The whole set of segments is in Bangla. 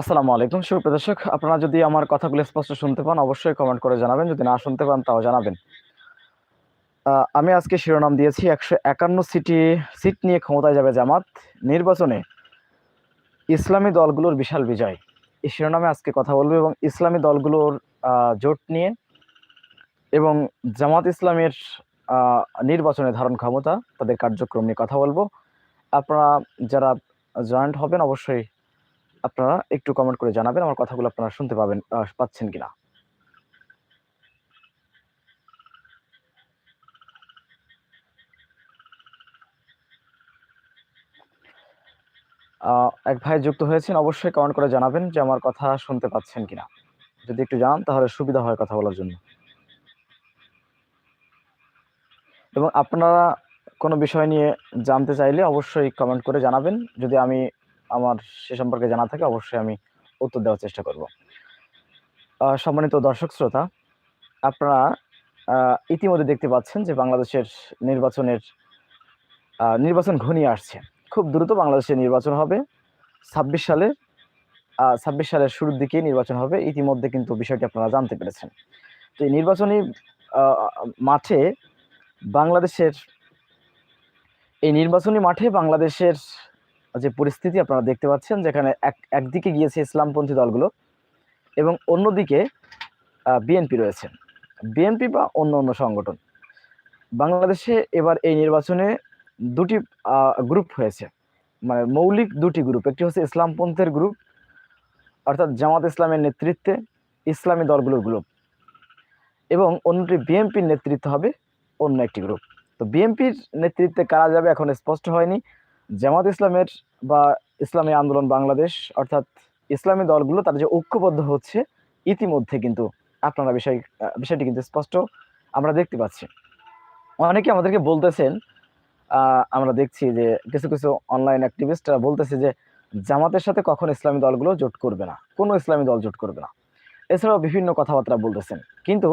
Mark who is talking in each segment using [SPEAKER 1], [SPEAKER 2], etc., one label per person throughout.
[SPEAKER 1] আসসালামু আলাইকুম, সুপ্রিয় দর্শক। আপনারা যদি আমার কথাগুলো স্পষ্ট শুনতে পান, অবশ্যই কমেন্ট করে জানাবেন। যদি না শুনতে পান, তাও জানাবেন। আমি আজকে শিরোনাম দিয়েছি একশো একান্ন সিটি, সিট নিয়ে ক্ষমতায় যাবে জামাত নির্বাচনে। ইসলামী দলগুলোর বিশাল বিজয়। এই শিরোনামে আজকে কথা বলব এবং ইসলামী দলগুলোর জোট নিয়ে এবং জামাত ইসলামের নির্বাচনে ধারণ ক্ষমতা, তাদের কার্যক্রম নিয়ে কথা বলব। আপনারা যারা জয়েন্ট হবেন, অবশ্যই আপনারা একটু কমেন্ট করে জানাবেন, আমার কথাগুলো আপনারা শুনতে পাবেন পাচ্ছেন কিনা। এক ভাই যুক্ত হয়েছেন, অবশ্যই কমেন্ট করে জানাবেন যে আমার কথা শুনতে পাচ্ছেন কিনা। যদি একটু জানান, তাহলে সুবিধা হয় কথা বলার জন্য। এবং আপনারা কোনো বিষয় নিয়ে জানতে চাইলে অবশ্যই কমেন্ট করে জানাবেন। যদি আমি আমার সে সম্পর্কে জানা থাকে, অবশ্যই আমি উত্তর দেওয়ার চেষ্টা করব। সম্মানিত দর্শক শ্রোতা, আপনারা ইতিমধ্যে দেখতে পাচ্ছেন যে বাংলাদেশের নির্বাচনের নির্বাচন ঘনিয়ে আসছে। খুব দ্রুত বাংলাদেশের নির্বাচন হবে। ছাব্বিশ সালে ছাব্বিশ সালের শুরুর দিকে নির্বাচন হবে। ইতিমধ্যে কিন্তু বিষয়টি আপনারা জানতে পেরেছেন। তো এই নির্বাচনী মাঠে বাংলাদেশের, এই নির্বাচনী মাঠে বাংলাদেশের যে পরিস্থিতি আপনারা দেখতে পাচ্ছেন, যেখানে এক, একদিকে গিয়েছে ইসলামপন্থী দলগুলো এবং অন্যদিকে বিএনপি রয়েছে। বিএনপি বা অন্য অন্য সংগঠন। বাংলাদেশে এবার এই নির্বাচনে দুটি গ্রুপ হয়েছে। মানে মৌলিক দুটি গ্রুপ একটি হচ্ছে ইসলামপন্থের গ্রুপ অর্থাৎ জামাত ইসলামের নেতৃত্বে ইসলামী দলগুলোর গ্রুপ এবং অন্যটি বিএনপির নেতৃত্ব হবে অন্য একটি গ্রুপ তো বিএনপির নেতৃত্বে কারা যাবে এখন স্পষ্ট হয়নি। জামাত ইসলামের বা ইসলামী আন্দোলন বাংলাদেশ, অর্থাৎ ইসলামী দলগুলো তারা যে ঐক্যবদ্ধ হচ্ছে, ইতিমধ্যে কিন্তু আপনারা বিষয় বিষয়টি কিন্তু স্পষ্ট আমরা দেখতে পাচ্ছি। অনেকে আমাদেরকে বলতেছেন আমরা দেখছি যে কিছু কিছু অনলাইন অ্যাক্টিভিস্টরা বলতেছে যে জামাতের সাথে কখন ইসলামী দলগুলো জোট করবে না, কোনো ইসলামী দল জোট করবে না। এছাড়াও বিভিন্ন কথাবার্তা বলতেছেন, কিন্তু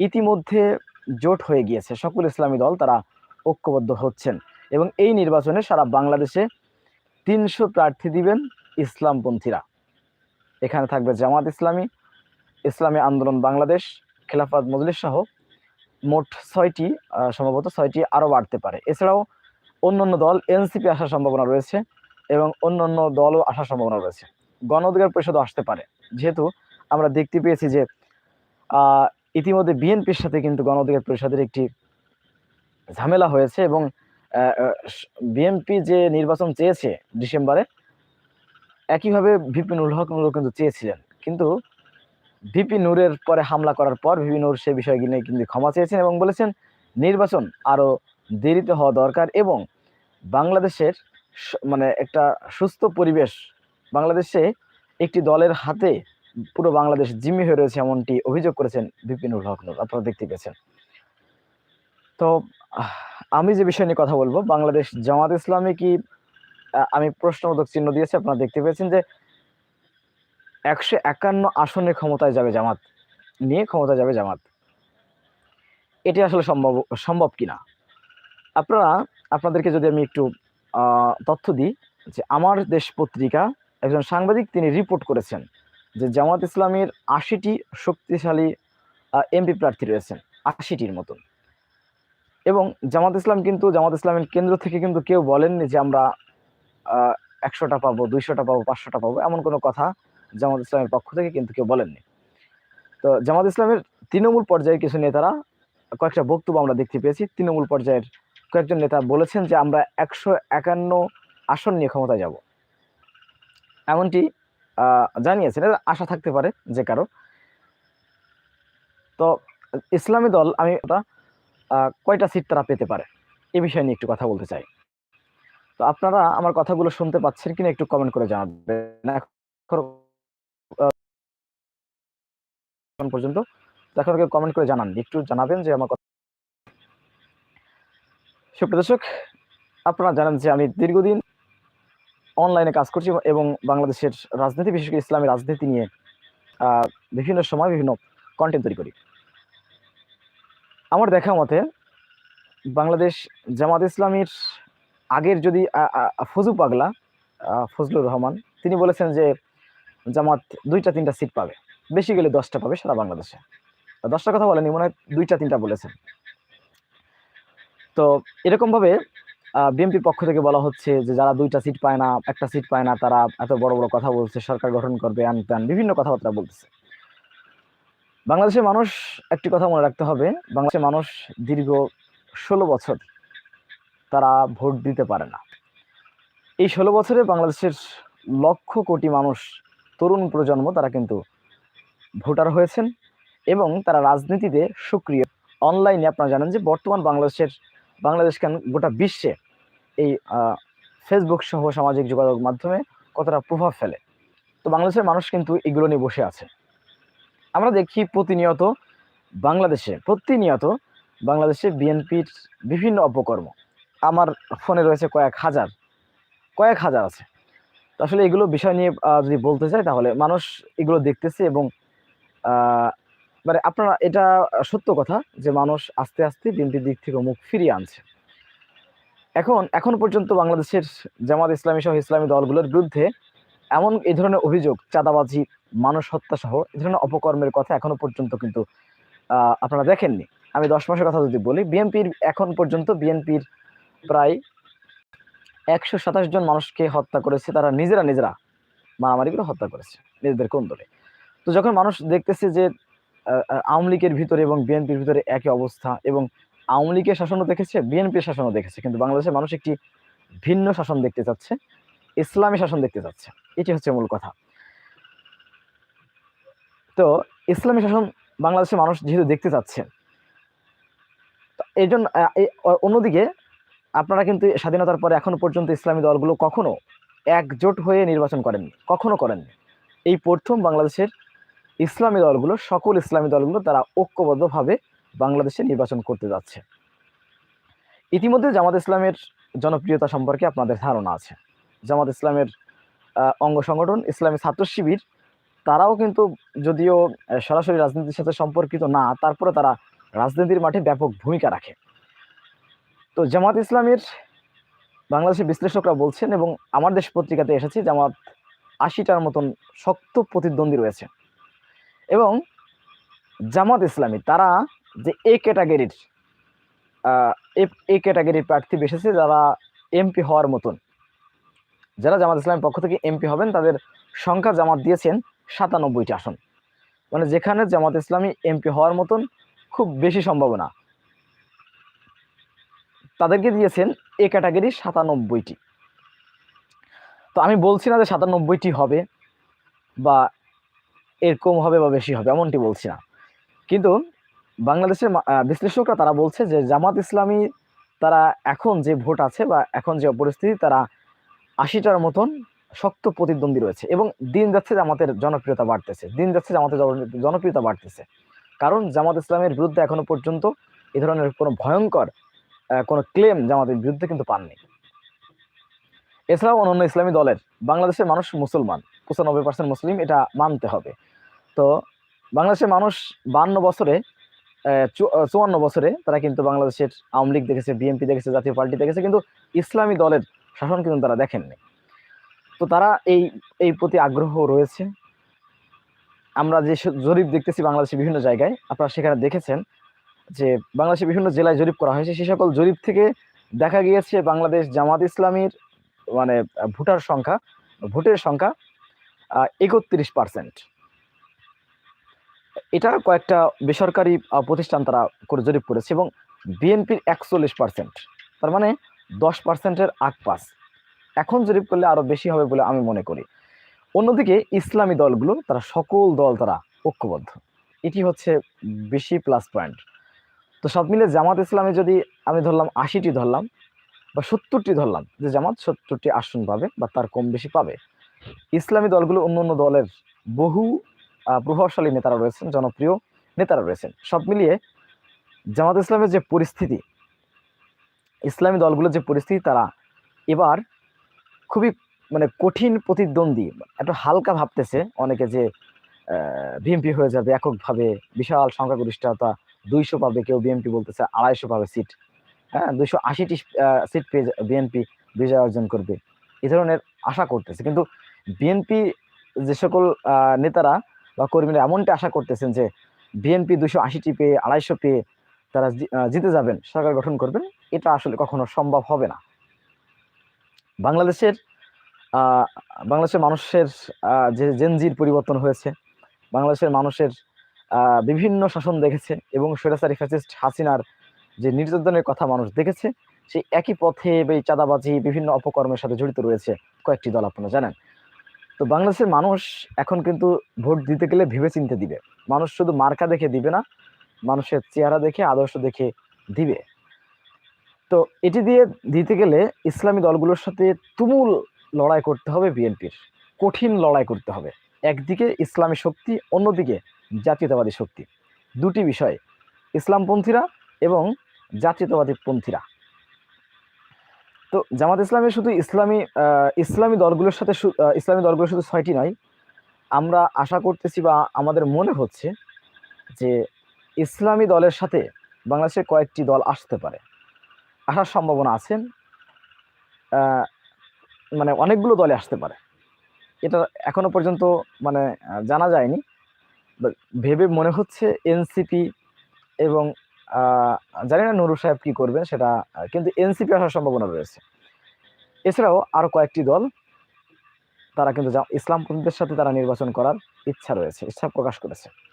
[SPEAKER 1] ইতিমধ্যে জোট হয়ে গিয়েছে, সকল ইসলামী দল তারা ঐক্যবদ্ধ হচ্ছেন। এবং এই নির্বাচনে সারা বাংলাদেশে তিনশো প্রার্থী দিবেন ইসলামপন্থীরা। এখানে থাকবে জামাত ইসলামী ইসলামী আন্দোলন বাংলাদেশ, খেলাফত মজলিস সহ মোট ছয়টি সম্ভবত ছয়টি আরও বাড়তে পারে। এছাড়াও অন্যান্য দল এনসিপি আসার সম্ভাবনা রয়েছে এবং অন্যান্য দলও আসার সম্ভাবনা রয়েছে। গণ অধিকার পরিষদও আসতে পারে। যেহেতু আমরা দেখতে পেয়েছি যে ইতিমধ্যে বিএনপির সাথে কিন্তু গণ অধিকার পরিষদের একটি ঝামেলা হয়েছে এবং বিএনপি যে নির্বাচন চেয়েছে ডিসেম্বরে, একইভাবে ভিপি নুরুল হক নুরও কিন্তু চেয়েছিলেন। কিন্তু ভিপি নূরের পরে হামলা করার পর ভিপি নূর সে বিষয়গুলি নিয়ে কিন্তু ক্ষমা চেয়েছেন এবং বলেছেন, নির্বাচন আরও দেরিতে হওয়া দরকার এবং বাংলাদেশের মানে একটা সুস্থ পরিবেশ, বাংলাদেশে একটি দলের হাতে পুরো বাংলাদেশ জিম্মি হয়ে রয়েছে এমনটি অভিযোগ করেছেন ভিপি নুরুল হক নূর। আপনারা দেখতে পেয়েছেন। তো আমি যে বিষয় নিয়ে কথা বলব, বাংলাদেশ জামাত ইসলামী কি আমি প্রশ্নবোধক চিহ্ন দিয়েছি, আপনারা দেখতে পেয়েছেন যে একশো একান্ন আসনে ক্ষমতায় যাবে জামাত, নিয়ে ক্ষমতায় যাবে জামাত। এটি আসলে সম্ভব সম্ভব কিনা? আপনারা, আপনাদেরকে যদি আমি একটু তথ্য দিই, যে আমার দেশ পত্রিকা, একজন সাংবাদিক তিনি রিপোর্ট করেছেন যে জামাত ইসলামের আশিটি শক্তিশালী এমপি প্রার্থী রয়েছেন, আশিটির মতন। এবং জামাত ইসলাম কিন্তু, জামাত ইসলামের কেন্দ্র থেকে কিন্তু কেউ বলেননি যে আমরা একশোটা পাবো, দুইশোটা পাবো, পাঁচশোটা পাবো, এমন কোনো কথা জামাত ইসলামের পক্ষ থেকে কিন্তু কেউ বলেননি। তো জামাত ইসলামের তৃণমূল পর্যায়ের কিছু নেতারা, কয়েকটা বক্তব্য আমরা দেখতে পেয়েছি। তৃণমূল পর্যায়ের কয়েকজন নেতা বলেছেন যে আমরা একশো একান্ন আসন নিয়ে ক্ষমতায় যাব। এমনটি জানিয়েছেন আশা থাকতে পারে যে কারও। তো ইসলামী দল, আমি কয়টা সিট তারা পেতে পারে? এ বিষয়ে নিয়ে একটু কথা বলতে চাই। তো আপনারা আমার কথাগুলো শুনতে পাচ্ছেন কিনা একটু কমেন্ট করে জানাবেন। এখন পর্যন্ত এখন কমেন্ট করে জানান একটু জানাবেন যে আমার কথা সুপ্রিয় দর্শক, আপনারা জানেন যে আমি দীর্ঘদিন অনলাইনে কাজ করছি এবং বাংলাদেশের রাজনীতি, বিশেষ করে ইসলামী রাজনীতি নিয়ে বিভিন্ন সময় বিভিন্ন কন্টেন্ট তৈরি করি। আমার দেখা মতে বাংলাদেশ জামাত ইসলামীর আগের যদি ফজু পাগলা ফজলুর রহমান, তিনি বলেছেন যে জামাত দুইটা তিনটা সিট পাবে। বেশি গেলে দশটা পাবে সারা বাংলাদেশে। দশটা কথা বলেনি মনে হয় দুইটা তিনটা বলেছেন। তো এরকমভাবে বিএনপির পক্ষ থেকে বলা হচ্ছে যে যারা দুইটা সিট পায় না, একটা সিট পায় না, তারা এত বড় বড় কথা বলছে, সরকার গঠন করবে, আন বিভিন্ন কথাবার্তা বলতেছে। বাংলাদেশের মানুষ একটি কথা মনে রাখতে হবে, বাংলাদেশের মানুষ দীর্ঘ ষোলো বছর তারা ভোট দিতে পারে না। এই ষোলো বছরে বাংলাদেশের লক্ষ কোটি মানুষ, তরুণ প্রজন্ম তারা কিন্তু ভোটার হয়েছেন এবং তারা রাজনীতিতে সক্রিয়। অনলাইনে আপনারা জানেন যে বর্তমান বাংলাদেশের, বাংলাদেশ কেন গোটা বিশ্বে এই ফেসবুক সহ সামাজিক যোগাযোগ মাধ্যমে কতটা প্রভাব ফেলে। তো বাংলাদেশের মানুষ কিন্তু এগুলো নিয়ে বসে আছে। আমরা দেখি প্রতিনিয়ত বাংলাদেশে প্রতিনিয়ত বাংলাদেশে বিএনপির বিভিন্ন অপকর্ম। আমার ফোনে রয়েছে কয়েক হাজার কয়েক হাজার আছে। আসলে এগুলো বিষয় নিয়ে যদি বলতে চাই তাহলে মানুষ এগুলো দেখতেছে এবং মানে আপনারা, এটা সত্য কথা যে মানুষ আস্তে আস্তে বিএনপির দিক থেকে মুখ ফিরিয়ে আনছে। এখন এখন পর্যন্ত বাংলাদেশের জামাত ইসলামী সহ ইসলামী দলগুলোর বিরুদ্ধে এমন এই ধরনের অভিযোগ, চাঁদাবাজি, মানুষ হত্যা সহ এই ধরনের অপকর্মের কথা এখনও পর্যন্ত কিন্তু আপনারা দেখেননি। আমি দশ মাসের কথা যদি বলি, বিএনপির এখন পর্যন্ত বিএনপির প্রায় একশো সাতাশ জন মানুষকে হত্যা করেছে, তারা নিজেরা নিজেরা মারামারি করে হত্যা করেছে, নিজেদের কোন দলে তো যখন মানুষ দেখতেছে যে আওয়ামী লীগের ভিতরে এবং বিএনপির ভিতরে একই অবস্থা এবং আওয়ামী লীগের শাসনও দেখেছে, বিএনপির শাসনও দেখেছে, কিন্তু বাংলাদেশের মানুষ একটি ভিন্ন শাসন দেখতে চাচ্ছে ইসলামী শাসন দেখতে চাচ্ছে এটি হচ্ছে মূল কথা। তো ইসলামী শাসন বাংলাদেশের মানুষ যেহেতু দেখতে চাচ্ছে এই জন্য অন্যদিকে আপনারা কিন্তু স্বাধীনতার পরে এখনও পর্যন্ত ইসলামী দলগুলো কখনো একজোট হয়ে নির্বাচন করেননি, কখনো করেননি। এই প্রথম বাংলাদেশের ইসলামী দলগুলো, সকল ইসলামী দলগুলো তারা ঐক্যবদ্ধভাবে বাংলাদেশে নির্বাচন করতে যাচ্ছে। ইতিমধ্যে জামাত ইসলামের জনপ্রিয়তা সম্পর্কে আপনাদের ধারণা আছে। জামাত ইসলামের অঙ্গ সংগঠন, ইসলামী ছাত্র শিবির, তারাও কিন্তু যদিও সরাসরি রাজনীতির সাথে সম্পর্কিত না, তারপরে তারা রাজনীতির মাঠে ব্যাপক ভূমিকা রাখে। তো জামাত ইসলামের বাংলাদেশের বিশ্লেষকরা বলছেন এবং আমার দেশ পত্রিকাতে এসেছে, জামাত আশিটার মতন শক্ত প্রতিদ্বন্দ্বী রয়েছে। এবং জামাত ইসলামী, তারা যে এ ক্যাটাগরির এ ক্যাটাগরির প্রার্থী বেসেছে, যারা এমপি হওয়ার মতন যারা জামাত ইসলামের পক্ষ থেকে এমপি হবেন, তাদের সংখ্যা জামাত দিয়েছেন সাতানব্বইটি আসন। মানে যেখানে জামাত ইসলামী এমপি হওয়ার মতন খুব বেশি সম্ভাবনা। তাদেরকে দিয়েছেন এ ক্যাটাগরি সাতানব্বইটি। তো আমি বলছি না যে সাতানব্বইটি হবে বা এর কম হবে বা বেশি হবে, এমনটি বলছি না। কিন্তু বাংলাদেশের বিশ্লেষকরা তারা বলছে যে জামাত ইসলামী তারা এখন যে ভোট আছে বা এখন যে পরিস্থিতি তারা আশিটার মতন শক্ত প্রতিদ্বন্দ্বী রয়েছে এবং দিন যাচ্ছে জামাতের জনপ্রিয়তা বাড়তেছে। দিন যাচ্ছে জামাতের জনপ্রিয়তা বাড়তেছে। কারণ জামাত ইসলামের বিরুদ্ধে এখনও পর্যন্ত এ ধরনের কোনো ভয়ঙ্কর কোনো ক্লেম জামাতের বিরুদ্ধে কিন্তু পাননি। এছাড়াও অন্যান্য ইসলামী দলের বাংলাদেশের মানুষ মুসলমান, পঁচানব্বই পার্সেন্ট মুসলিম, এটা মানতে হবে। তো বাংলাদেশের মানুষ বান্ন বছরে চুয়ান্ন বছরে তারা কিন্তু বাংলাদেশের আওয়ামী লীগ দেখেছে, বিএনপি দেখেছে, জাতীয় পার্টি দেখেছে, কিন্তু ইসলামী দলের শাসন কিন্তু তারা দেখেননি। তো তারা এই এই প্রতি আগ্রহ রয়েছে। আমরা যে জরিপ দেখতেছি বাংলাদেশের বিভিন্ন জায়গায়, আপনারা সেখানে দেখেছেন যে বাংলাদেশের বিভিন্ন জেলায় জরিপ করা হয়েছে। সে সকল জরিপ থেকে দেখা গিয়েছে বাংলাদেশ জামাত ইসলামীর মানে ভোটার সংখ্যা, ভোটের সংখ্যা একত্রিশ পার্সেন্ট এটা কয়েকটা বেসরকারি প্রতিষ্ঠান তারা করে জরিপ করেছে এবং বিএনপির একচল্লিশ পার্সেন্ট তার মানে দশ পার্সেন্টের আগ পাস। এখন জরিপ করলে আরও বেশি হবে বলে আমি মনে করি। অন্যদিকে ইসলামী দলগুলো, তারা সকল দল তারা ঐক্যবদ্ধ। এটি হচ্ছে বেশি প্লাস পয়েন্ট তো সব মিলে জামাত ইসলামে যদি আমি ধরলাম আশিটি ধরলাম বা সত্তরটি ধরলাম, যে জামাত সত্তরটি আসন পাবে বা তার কম বেশি পাবে, ইসলামী দলগুলো অন্য অন্য দলের বহু প্রভাবশালী নেতারা রয়েছেন, জনপ্রিয় নেতারা রয়েছেন। সব মিলিয়ে জামাত ইসলামের যে পরিস্থিতি ইসলামী দলগুলোর যে পরিস্থিতি, তারা এবার খুবই মানে কঠিন প্রতিদ্বন্দ্বী। একটু হালকা ভাবতেছে অনেকে যে বিএনপি হয়ে যাবে এককভাবে, বিশাল সংখ্যাগরিষ্ঠতা, দুইশো পাবে, কেউ বিএনপি বলতেছে আড়াইশো পাবে সিট হ্যাঁ দুইশো আশিটি সিট পেয়ে বিএনপি বিজয় অর্জন করবে। এ ধরনের আশা করতেছে। কিন্তু বিএনপি যে সকল নেতারা বা কর্মীরা এমনটা আশা করতেছেন যে বিএনপি দুশো আশিটি পেয়ে, আড়াইশো পেয়ে তারা জিতে যাবেন, সরকার গঠন করবেন, এটা আসলে কখনো সম্ভব হবে না। বাংলাদেশের বাংলাদেশের মানুষের যে জেনজির পরিবর্তন হয়েছে, বাংলাদেশের মানুষের বিভিন্ন শাসন দেখেছে এবং স্বৈরাচারী ফ্যাসিস্ট হাসিনার যে নির্যাতনের কথা মানুষ দেখেছে, সেই একই পথে এই চাঁদাবাজি, বিভিন্ন অপকর্মের সাথে জড়িত রয়েছে কয়েকটি দল, আপনারা জানেন। তো বাংলাদেশের মানুষ এখন কিন্তু ভোট দিতে গেলে ভেবে চিনতে দিবে। মানুষ শুধু মার্কা দেখে দিবে না মানুষের চেহারা দেখে, আদর্শ দেখে দিবে। তো এটি দিয়ে দিতে গেলে ইসলামী দলগুলোর সাথে তুমুল লড়াই করতে হবে বিএনপির। কঠিন লড়াই করতে হবে। একদিকে ইসলামী শক্তি, অন্যদিকে জাতীয়তাবাদী শক্তি। দুটি বিষয়, ইসলামপন্থীরা এবং জাতীয়তাবাদী পন্থীরা। তো জামাত ইসলামের শুধু ইসলামী ইসলামী দলগুলোর সাথে ইসলামী দলগুলো শুধু ছয়টি নয়। আমরা আশা করতেছি বা আমাদের মনে হচ্ছে যে ইসলামী দলের সাথে বাংলাদেশের কয়েকটি দল আসতে পারে। আসার সম্ভাবনা আছে। আহ, মানে অনেকগুলো দলে আসতে পারে। এটা এখনও পর্যন্ত মানে জানা যায়নি। ভেবে মনে হচ্ছে এনসিপি এবং জানি না নুরু সাহেব কী করবেন সেটা কিন্তু এনসিপি আসার সম্ভাবনা রয়েছে। এছাড়াও আরও কয়েকটি দল তারা কিন্তু ইসলামপন্থীদের সাথে তারা নির্বাচন করার ইচ্ছা রয়েছে ইচ্ছা প্রকাশ করেছে।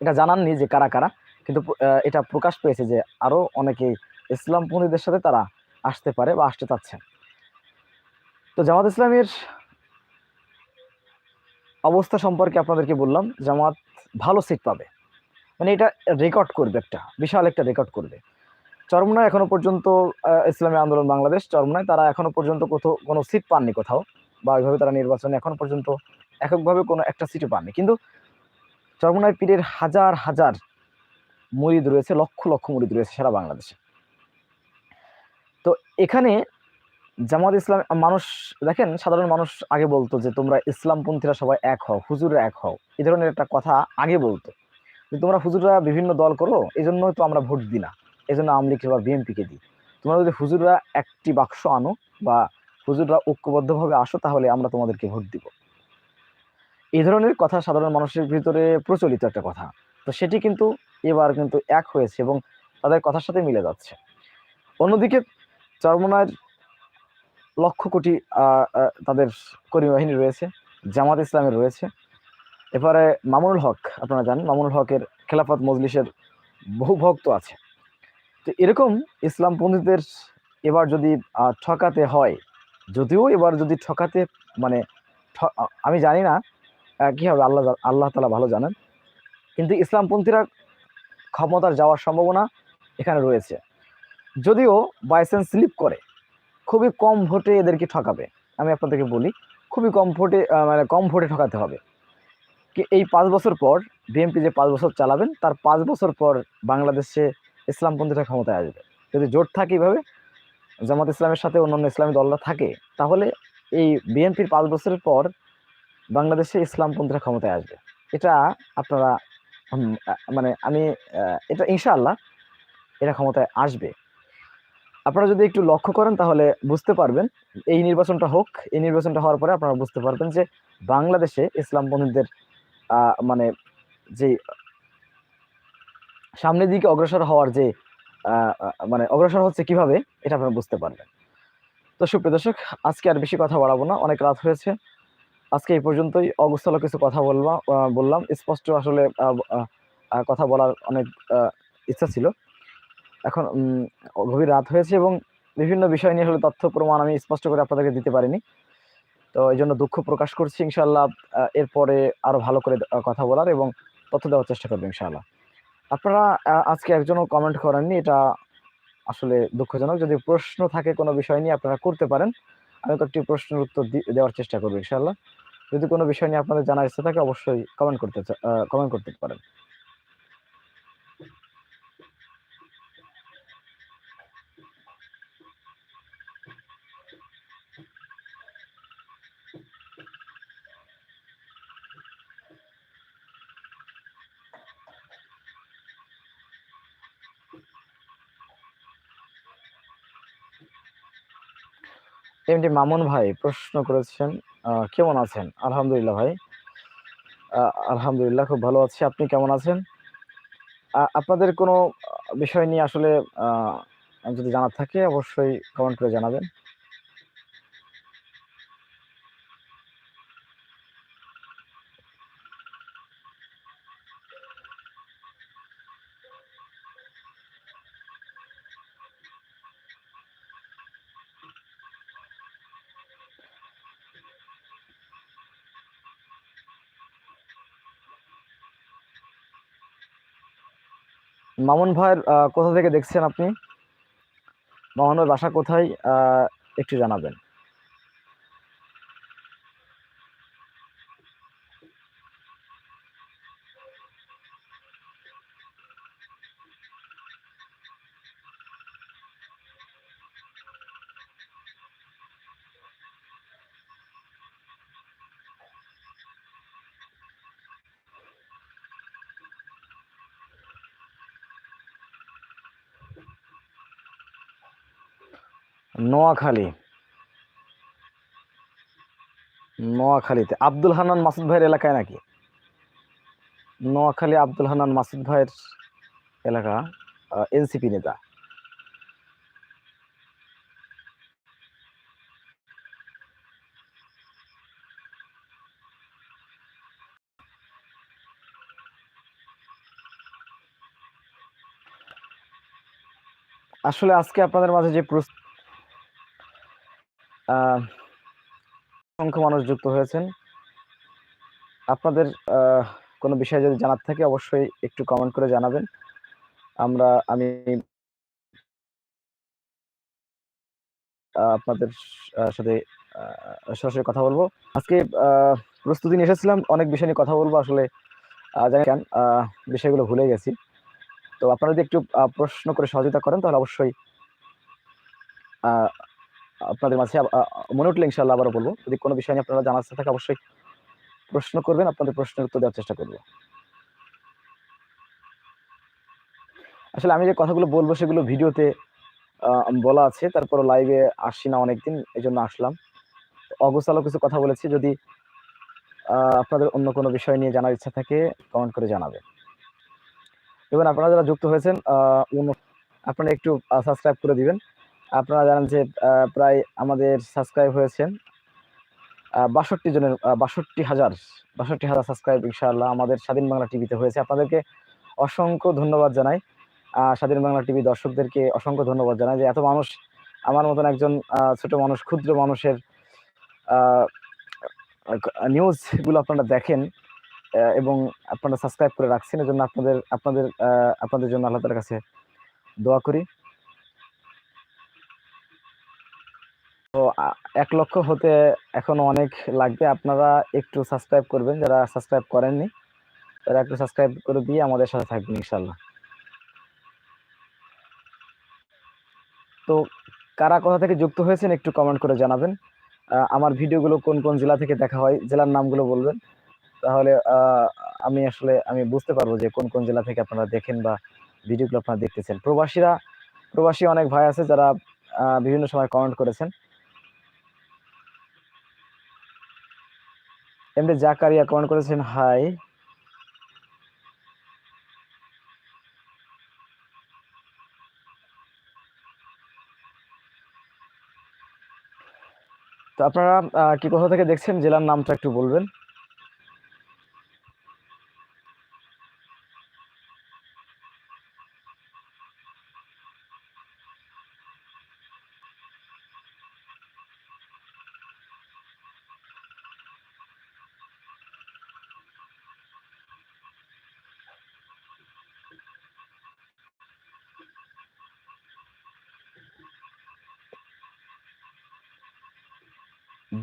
[SPEAKER 1] এটা জানাননি যে কারা কারা, কিন্তু এটা প্রকাশ পেয়েছে যে আরও অনেকেই ইসলামপন্থীদের সাথে তারা আসতে পারে বা আসতে চাচ্ছে তো জামাত ইসলামের অবস্থা সম্পর্কে আপনাদেরকে বললাম, জামাত ভালো সিট পাবে। মানে এটা রেকর্ড করবে একটা, বিশাল একটা রেকর্ড করবে। চরমনায় এখনও পর্যন্ত ইসলামী আন্দোলন বাংলাদেশ চরমনায়, তারা এখনও পর্যন্ত কোথাও কোনো সিট পাননি কোথাও, বা ওইভাবে তারা নির্বাচনে এখনও পর্যন্ত এককভাবে কোনো একটা সিটও পাননি। কিন্তু চরমনায় পীরের হাজার হাজার মুরিদ রয়েছে, লক্ষ লক্ষ মুরিদ রয়েছে সারা বাংলাদেশে। তো এখানে জামাত ইসলাম, মানুষ, দেখেন সাধারণ মানুষ আগে বলতো যে তোমরা ইসলামপন্থীরা সবাই এক হও, হুজুররা এক হও। এই ধরনের একটা কথা আগে বলতো। যে তোমরা হুজুররা বিভিন্ন দল করো এই জন্য তো আমরা ভোট দিই না। এই জন্য আওয়ামী লীগকে বা বিএনপিকে দিই। তোমরা যদি হুজুররা একটি বাক্স আনো বা হুজুররা ঐক্যবদ্ধভাবে আসো, তাহলে আমরা তোমাদেরকে ভোট দিব। এই ধরনের কথা সাধারণ মানুষের ভিতরে প্রচলিত একটা কথা। তো সেটি কিন্তু এবার কিন্তু এক হয়েছে এবং তাদের কথার সাথে মিলে যাচ্ছে। অন্যদিকে চরমনার লক্ষ কোটি তাদের কর্মী বাহিনী রয়েছে, জামাত ইসলামের রয়েছে। এবারে মামুনুল হক, আপনারা জানেন, মামুনুল হকের খেলাফত মজলিসের বহু ভক্ত আছে। তো এরকম ইসলামপন্থীদের এবার যদি ঠকাতে হয়, যদিও এবার যদি ঠকাতে মানে আমি জানি না কি হবে? আল্লাহ আল্লাহ তালা ভালো জানেন। কিন্তু ইসলামপন্থীরা ক্ষমতার যাওয়ার সম্ভাবনা এখানে রয়েছে। যদিও বাইসেন্স স্লিপ করে, খুবই কম ভোটে এদেরকে ঠকাবে। আমি আপনাদেরকে বলি, খুবই কম ভোটে মানে কম ভোটে ঠকাতে হবে। কি এই পাঁচ বছর পর বিএনপি যে পাঁচ বছর চালাবেন, তার পাঁচ বছর পর বাংলাদেশে ইসলামপন্থীরা ক্ষমতায় আসবে। যদি জোট থাকে এইভাবে জামাত ইসলামের সাথে অন্যান্য ইসলামী দলরা থাকে, তাহলে এই বিএনপির পাঁচ বছরের পর বাংলাদেশে ইসলামপন্থীরা ক্ষমতায় আসবে। এটা আপনারা মানে আমি এটা ইনশাআল্লাহ এটা ক্ষমতায় আসবে। আপনারা যদি একটু লক্ষ্য করেন তাহলে বুঝতে পারবেন, এই নির্বাচনটা হোক, এই নির্বাচনটা হওয়ার পরে আপনারা বুঝতে পারবেন যে বাংলাদেশে ইসলামপন্থীদের মানে যে সামনের দিকে অগ্রসর হওয়ার যে মানে অগ্রসর হচ্ছে কীভাবে, এটা আপনারা বুঝতে পারবেন। তো সুপ্রিয় দর্শক, আজকে আর বেশি কথা বাড়াবো না, অনেক রাত হয়েছে। আজকে এই পর্যন্তই। অগোছালো কিছু কথা আহ, বললাম। স্পষ্ট আসলে কথা বলার অনেক ইচ্ছা ছিল। এখন গভীর রাত হয়েছে এবং বিভিন্ন বিষয় নিয়ে আসলে তথ্য প্রমাণ আমি স্পষ্ট করে আপনাদেরকে দিতে পারিনি। তো এই জন্য দুঃখ প্রকাশ করছি ইনশাল্লাহ এরপরে আরও ভালো করে কথা বলার এবং তথ্য দেওয়ার চেষ্টা করব ইনশাআল্লাহ। আপনারা আজকে একজনও কমেন্ট করেননি এটা আসলে দুঃখজনক। যদি প্রশ্ন থাকে কোনো বিষয় নিয়ে আপনারা করতে পারেন আমি কয়েকটি প্রশ্নের উত্তর দেওয়ার চেষ্টা করব ইনশাআল্লাহ। যদি কোনো বিষয় নিয়ে আপনাদের জানার ইচ্ছা থাকে অবশ্যই কমেন্ট করতে কমেন্ট করতে পারেন। এমনি মামুন ভাই প্রশ্ন করেছেন কেমন আছেন? আলহামদুলিল্লাহ ভাই। আলহামদুলিল্লাহ, খুব ভালো আছি। আপনি কেমন আছেন? আপনাদের কোনো বিষয় নিয়ে আসলে যদি জানার থাকে, অবশ্যই কমেন্ট করে জানাবেন। মামুন ভাইয়ের কোথা থেকে দেখছেন আপনি? মামুন ভাইয়ের বাসা কোথায়? একটু জানাবেন। নোয়াখালী। নোয়াখালীতে। আব্দুল হান্নান মাসুদ ভাইয়ের এলাকায় নাকি? নোয়াখালী আব্দুল হানান মাসুদ ভাইয়ের এলাকা এনসিপি নেতা। আসলে আজকে আপনাদের মাঝে যে আহ, অসংখ্য মানুষ যুক্ত হয়েছেন। আপনাদের কোনো বিষয় যদি জানার থাকে অবশ্যই একটু কমেন্ট করে জানাবেন। আমরা আমি আপনাদের সাথে সরাসরি কথা বলব। আজকে প্রস্তুতি নিয়ে এসেছিলাম অনেক বিষয় নিয়ে কথা বলব আসলে আহ, জানি কেন আহ, বিষয়গুলো ভুলে গেছি। তো আপনারা যদি একটু প্রশ্ন করে সহযোগিতা করেন তাহলে অবশ্যই আপনাদের মাঝে মনে উঠলে ইনশাল্লাহ আবারও বলব। যদি কোনো বিষয় নিয়ে আপনারা জানার থাকে, অবশ্যই প্রশ্ন করবেন, আপনাদের প্রশ্নের উত্তর দেওয়ার চেষ্টা করব। আসলে আমি যে কথাগুলো বলব, সেগুলো ভিডিওতে বলা আছে। তারপর লাইভে আসি না অনেকদিন এই জন্য আসলাম। অগোছালো কিছু কথা বলেছি। যদি আপনাদের অন্য কোনো বিষয় নিয়ে জানার ইচ্ছা থাকে কমেন্ট করে জানাবেন। এবং আপনারা যারা যুক্ত হয়েছেন আপনারা একটু সাবস্ক্রাইব করে দিবেন। আপনারা জানেন যে প্রায় আমাদের সাবস্ক্রাইব হয়েছেন বাষট্টি জনের বাষট্টি হাজার বাষট্টি হাজার সাবস্ক্রাইব ইনশাআল্লাহ আমাদের স্বাধীন বাংলা টিভিতে হয়েছে। আপনাদেরকে অসংখ্য ধন্যবাদ জানাই। স্বাধীন বাংলা টিভি দর্শকদেরকে অসংখ্য ধন্যবাদ জানাই যে, এত মানুষ, আমার মতন একজন ছোট মানুষ, ক্ষুদ্র মানুষের নিউজগুলো আপনারা দেখেন এবং আপনারা সাবস্ক্রাইব করে রাখছেন, এজন্য আপনাদের আপনাদের আপনাদের জন্য আল্লাহ তাআলার কাছে দোয়া করি। তো এক লক্ষ হতে এখনও অনেক লাগবে। আপনারা একটু সাবস্ক্রাইব করবেন, যারা সাবস্ক্রাইব করেননি, তারা একটু সাবস্ক্রাইব করে দিয়ে আমাদের সাথে থাকবেন ইনশাল্লাহ তো, কারা কোথা থেকে যুক্ত হয়েছেন একটু কমেন্ট করে জানাবেন। আমার ভিডিওগুলো কোন কোন জেলা থেকে দেখা হয়, জেলার নামগুলো বলবেন। তাহলে আমি আসলে, আমি বুঝতে পারব যে কোন কোন জেলা থেকে আপনারা দেখেন বা ভিডিওগুলো আপনারা দেখতেছেন। প্রবাসীরা, প্রবাসী অনেক ভাই আছে যারা বিভিন্ন সময় কমেন্ট করেছেন। এমনি জাকারিয়া কমেন্ট করেছেন হাই তো আপনারা কি কোথা থেকে দেখছেন, জেলার নামটা একটু বলবেন?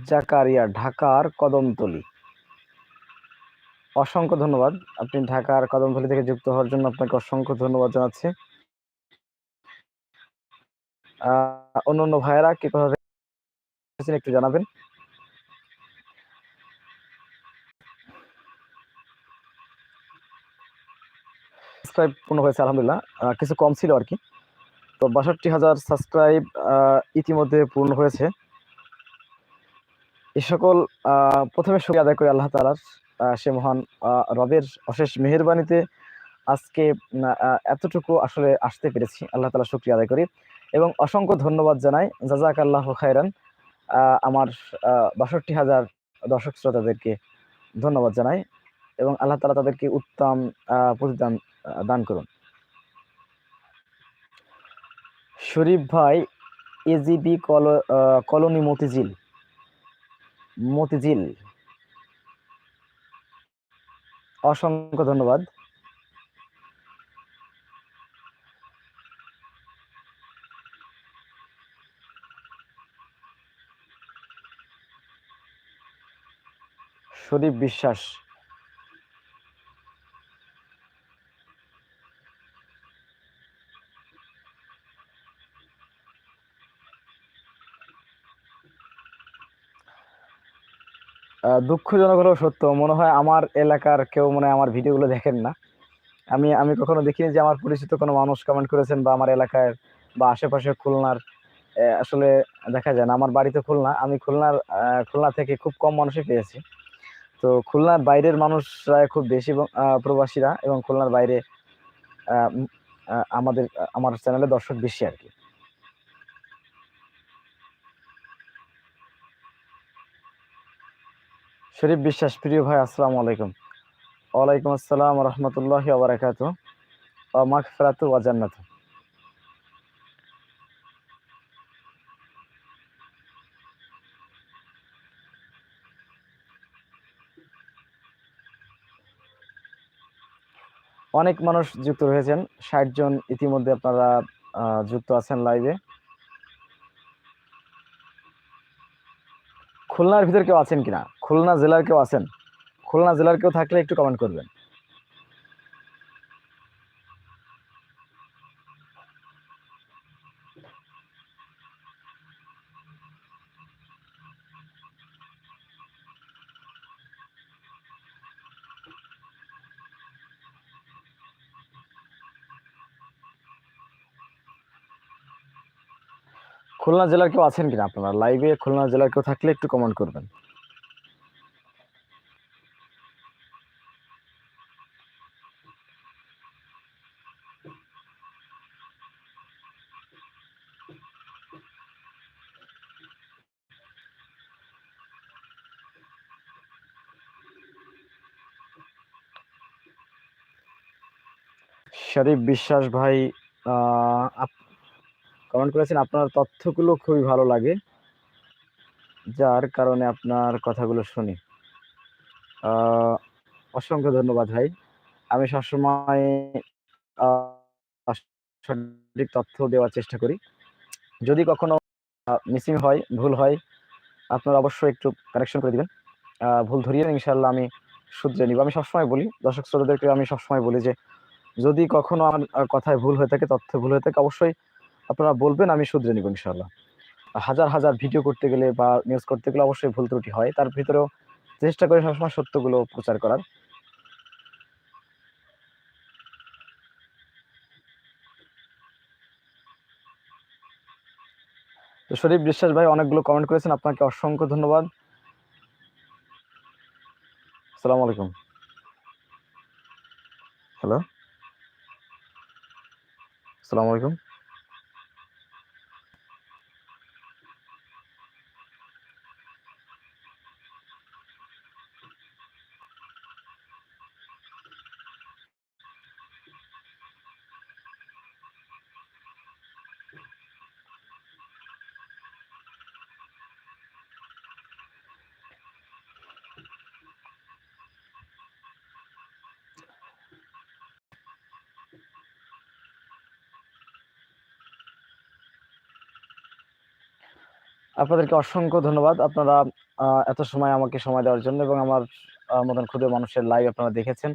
[SPEAKER 1] জাকারিয়া ঢাকার কদমতলি। অসংখ্য ধন্যবাদ। আপনি ঢাকার কদমতলি থেকে যুক্ত হওয়ার জন্য আপনাকে অসংখ্য ধন্যবাদ জানাচ্ছি। আহ, অন্য অন্য ভাইয়েরা কি কথা একটু জানাবেন? পূর্ণ হয়েছে আলহামদুলিল্লাহ। কিছু কম ছিল আর কি। তো বাষট্টি হাজার সাবস্ক্রাইব ইতিমধ্যে পূর্ণ হয়েছে। এ সকল প্রথমে শুক্রিয়া আদায় করি আল্লাহ তালার সে মহান রবের অশেষ মেহেরবানিতে আজকে এতটুকু আসলে আসতে পেরেছি। আল্লাহ তালা শুক্রিয়া আদায় করি। এবং অসংখ্য ধন্যবাদ জানাই। জাজাক আল্লাহ খায়রান আমার বাষট্টি হাজার দর্শক শ্রোতাদেরকে ধন্যবাদ জানাই এবং আল্লাহ তালা তাদেরকে উত্তম প্রতিদান দান করুন। শরীফ ভাই AGB call colony Motijheel. Motijheel. অসংখ্য ধন্যবাদ। শরীফ বিশ্বাস। দুঃখজনক হলেও সত্য। মনে হয় আমার এলাকার কেউ মনে আমার ভিডিওগুলো দেখেন না। আমি আমি কখনো দেখিনি যে আমার পরিচিত কোনো মানুষ কমেন্ট করেছেন বা আমার এলাকার বা আশেপাশে খুলনার আসলে দেখা যায় না। আমার বাড়িতে খুলনা, আমি খুলনার খুলনা থেকে খুব কম মানুষই পেয়েছি। তো খুলনার বাইরের মানুষরা খুব বেশি প্রবাসীরা এবং খুলনার বাইরে আমাদের আমার চ্যানেলে দর্শক বেশি আর কি। শরীফ বিশ্বাস, প্রিয় ভাই, আসসালামু আলাইকুম। ওয়ালাইকুম আসসালাম রহমতুল্লাহ ওবরাকাত মাগফিরাতু ওয়া জান্নাত। অনেক মানুষ যুক্ত হয়েছেন ষাট জন ইতিমধ্যে আপনারা যুক্ত আছেন লাইভে খুলনার ভিতর কেউ আছেন কিনা? খুলনা জেলার কেউ আছেন? খুলনা জেলার কেউ থাকলে একটু কমেন্ট করবেন। খুলনা জেলার কেউ আছেন কিনা আপনারা? লাইভে খুলনা জেলার কেউ থাকলে একটু কমেন্ট করবেন। শরীফ বিশ্বাস ভাই কমেন্ট করেছেন, আপনার তথ্যগুলো খুবই ভালো লাগে। যার কারণে আপনার কথাগুলো শুনি। অসংখ্য ধন্যবাদ ভাই। আমি সবসময় সঠিক তথ্য দেওয়ার চেষ্টা করি। যদি কখনো মিসিং হয়, ভুল হয়, আপনারা অবশ্যই একটু কারেকশন করে দিবেন। ভুল ধরিয়ে ইনশাল্লাহ আমি শুধরে নিব। আমি সবসময় বলি দর্শক শ্রোতাদেরকে আমি সবসময় বলি যে, যদি কখনো আমার কথায় ভুল হয়ে থাকে, তথ্য ভুল হয়ে থাকে, অবশ্যই আপনারা বলবেন, আমি শুধরে নিব ইনশাল্লাহ হাজার হাজার ভিডিও করতে গেলে বা নিউজ করতে গেলে অবশ্যই ভুল ত্রুটি হয়। তার ভিতরেও চেষ্টা করি সবসময় সত্যগুলো প্রচার করার। তো শরীফ বিশ্বাস ভাই, অনেকগুলো কমেন্ট করেছেন, আপনাকে অসংখ্য ধন্যবাদ। আসসালামু আলাইকুম। হ্যালো আসসালামু আলাইকুম। আপনাদেরকে অসংখ্য ধন্যবাদ। আপনারা এত সময় আমাকে সময় দেওয়ার জন্য এবং আমার মতন ক্ষুদ্র মানুষের লাইভ আপনারা দেখেছেন।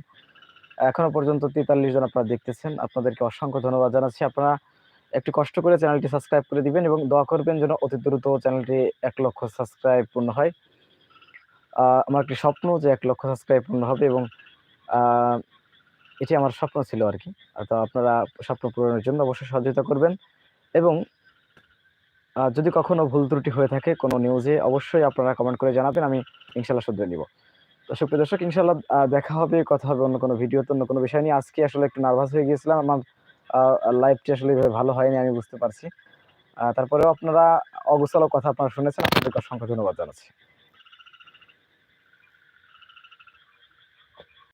[SPEAKER 1] এখনও পর্যন্ত তেতাল্লিশ জন আপনারা দেখতেছেন। আপনাদেরকে অসংখ্য ধন্যবাদ জানাচ্ছি। আপনারা একটু কষ্ট করে চ্যানেলটি সাবস্ক্রাইব করে দিবেন এবং দোয়া করবেন যেন অতি দ্রুত চ্যানেলটি এক লক্ষ সাবস্ক্রাইব পূর্ণ হয়। আমার একটি স্বপ্ন যে এক লক্ষ সাবস্ক্রাইব পূর্ণ হবে এবং এটি আমার স্বপ্ন ছিল আর কি। তো আপনারা স্বপ্ন পূরণের জন্য অবশ্যই সহযোগিতা করবেন এবং যদি কখনো ভুল ত্রুটি হয়ে থাকে কোনো নিউজে অবশ্যই আপনারা কমেন্ট করে জানাবেন। আমি ইনশাল্লাহ শুধরে নিব। তো সুপ্রিয় দর্শক ইনশাল্লাহ দেখা হবে, কথা হবে অন্য কোনো ভিডিওতে অন্য কোনো বিষয় নিয়ে। আজকে আসলে একটু নার্ভাস হয়ে গিয়েছিলাম। আমার লাইফটি আসলে এভাবে ভালো হয়নি আমি বুঝতে পারছি। তারপরেও আপনারা অগোছালো কথা আপনারা শুনেছেন। আপনাদেরকে অসংখ্য ধন্যবাদ জানাচ্ছি।